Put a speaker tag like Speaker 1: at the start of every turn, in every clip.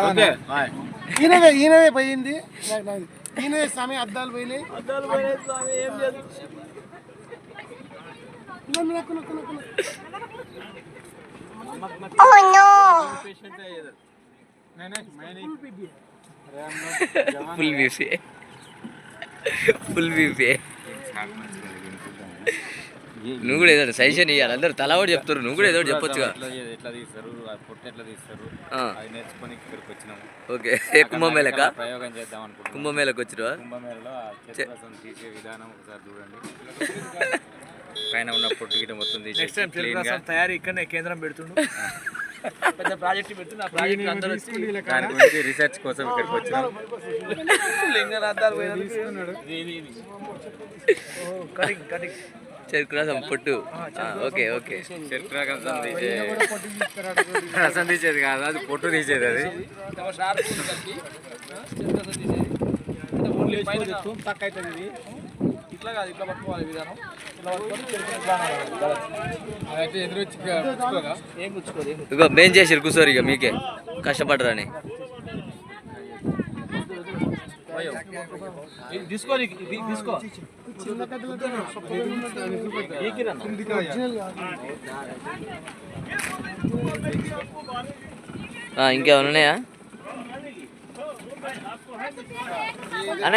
Speaker 1: Okay.
Speaker 2: ఈయనవే ఈయనవే పోయింది. ఈయనవే స్వామి అద్దాలు పోయినాయి. నక్కు, నక్కు, నక్కు, నక్కు.
Speaker 3: ఫుల్ బీపీ ఫుల్ బీపీ నువ్వు కూడా ఏదో సజెషన్ ఇవ్వాలి అందరు తలా కూడా చెప్తారు నువ్వు కూడా ఏదో ఒకటి చెప్పొచ్చుగా.
Speaker 1: ఎట్లా తీస్తారు? పొట్టు ఎట్లా తీస్తారు? నేర్చుకొని ఇక్కడికి వచ్చినాము.
Speaker 3: ఓకే. కుంభమేళక?
Speaker 1: ప్రయోగం చేద్దాం అనుకుంటున్నాం.
Speaker 3: కుంభమేళకు వచ్చిరువా?
Speaker 1: కుంభమేళలో తీసే విధానం ఒకసారి చూడండి. పైన ఉన్న పొట్టు గిట్ట మొత్తం తీసి clean గా.
Speaker 4: తయారీ ఇక్కడనే కేంద్రం పెడుతుండు. పెద్ద ప్రాజెక్ట్ పెడుతుంది ఆ ప్రాజెక్ట్ అందరూ
Speaker 1: దాని గురించి రీసెర్చ్ కోసం ఇక్కడికి వచ్చినాం.
Speaker 4: లింగ రద్దాలు పోయినందుకు కటింగ్ కటింగ్.
Speaker 3: చెరుకు రసం పొట్టు. ఆ, ఓకే ఓకే.
Speaker 1: చెరుకు రసం తీసే రసం తీసేది కాదు అది పొట్టు తీసేది అది.
Speaker 4: ఇట్లా కాదు ఇట్లా పట్టుకోవాలి విధానం.
Speaker 3: ఇగో మేం చేసిరు కూర్చోరు ఇక మీకే. కష్టపడరని.
Speaker 4: ఇది తీసుకో. నీకు, ఇది తీసుకో
Speaker 2: చిన్న కథలతో సొప్పగా
Speaker 4: ఈకిరన్న.
Speaker 2: ఒరిజినల్ కాదు.
Speaker 3: ఆ, ఇంకేమైనా ఉన్నాయా అన్న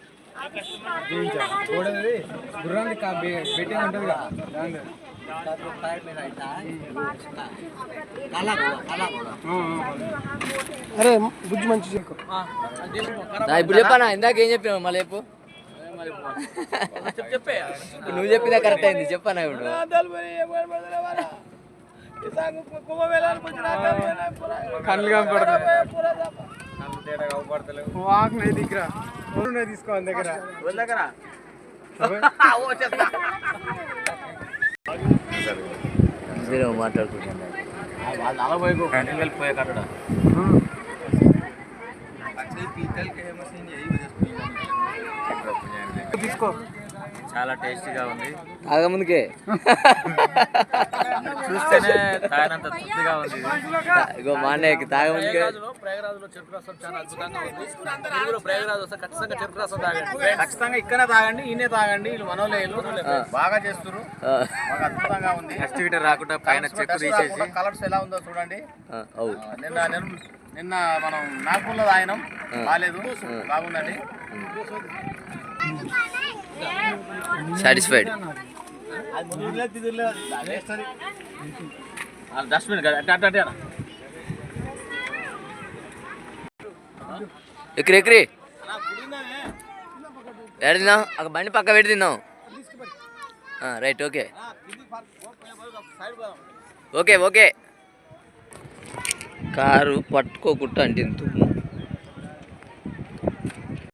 Speaker 2: గోడది గుర్రాన్ని బెట్టింగ్ ఉంటుంది కదా అరే బుజ్జి మంచి
Speaker 3: ఇప్పుడు చెప్పానా? ఇందాక ఏం చెప్పినావు మళ్ళీ చెప్పు.
Speaker 4: చెప్పు చెప్పే.
Speaker 3: నువ్వు చెప్పినా కరెక్ట్ అయింది. చెప్పానా ఇప్పుడు?
Speaker 2: కళ్ళు
Speaker 1: కనపడతలేవు.
Speaker 2: వాక్ నై దగ్గర. తీసుకో దగ్గర.
Speaker 4: దగ్గర.
Speaker 3: మాట్లాడుకుంటున్నా
Speaker 4: నలభై వెళ్ళిపోయే కట్టడ
Speaker 2: తీసుకో.
Speaker 1: చాలా టేస్టీగా ఉంది.
Speaker 3: తాగ ముందుకే.
Speaker 1: చూస్తేనే తాగినంత తృప్తిగా ఉంది.
Speaker 3: ఇగో మా అన్నయ్యకి తాగ ముందుకే.
Speaker 4: ప్రయాగరాజులో చెరుకు రసం చాలా అద్భుతంగా ఉంది. మీరు ప్రయాగరాజు వస్తే ఖచ్చితంగా చెరుకు రసం తాగండి. ఖచ్చితంగా ఇక్కడే తాగండి ఈయనే తాగండి వీళ్ళు మనోలేలు బాగా బాగా అద్భుతంగా ఉంది.
Speaker 1: నెక్స్ట్ రాకుండా పైన చెక్కు తీసేసి.
Speaker 4: కలర్స్ ఎలా ఉందో చూడండి. నిన్న- నిన్న మనం నాగపూర్లో తాగినాం. బాగాలేదు. బాగుందండి.
Speaker 3: సాటిస్ఫైడ్ ఎక్కరి ఎక్కరి. ఎక్కడ తిన్నాం అక్కడ బండి పక్క పెట్టి తిన్నాం right okay. Okay okay. Car పట్టుకోకుండా అంటే తుమ్ము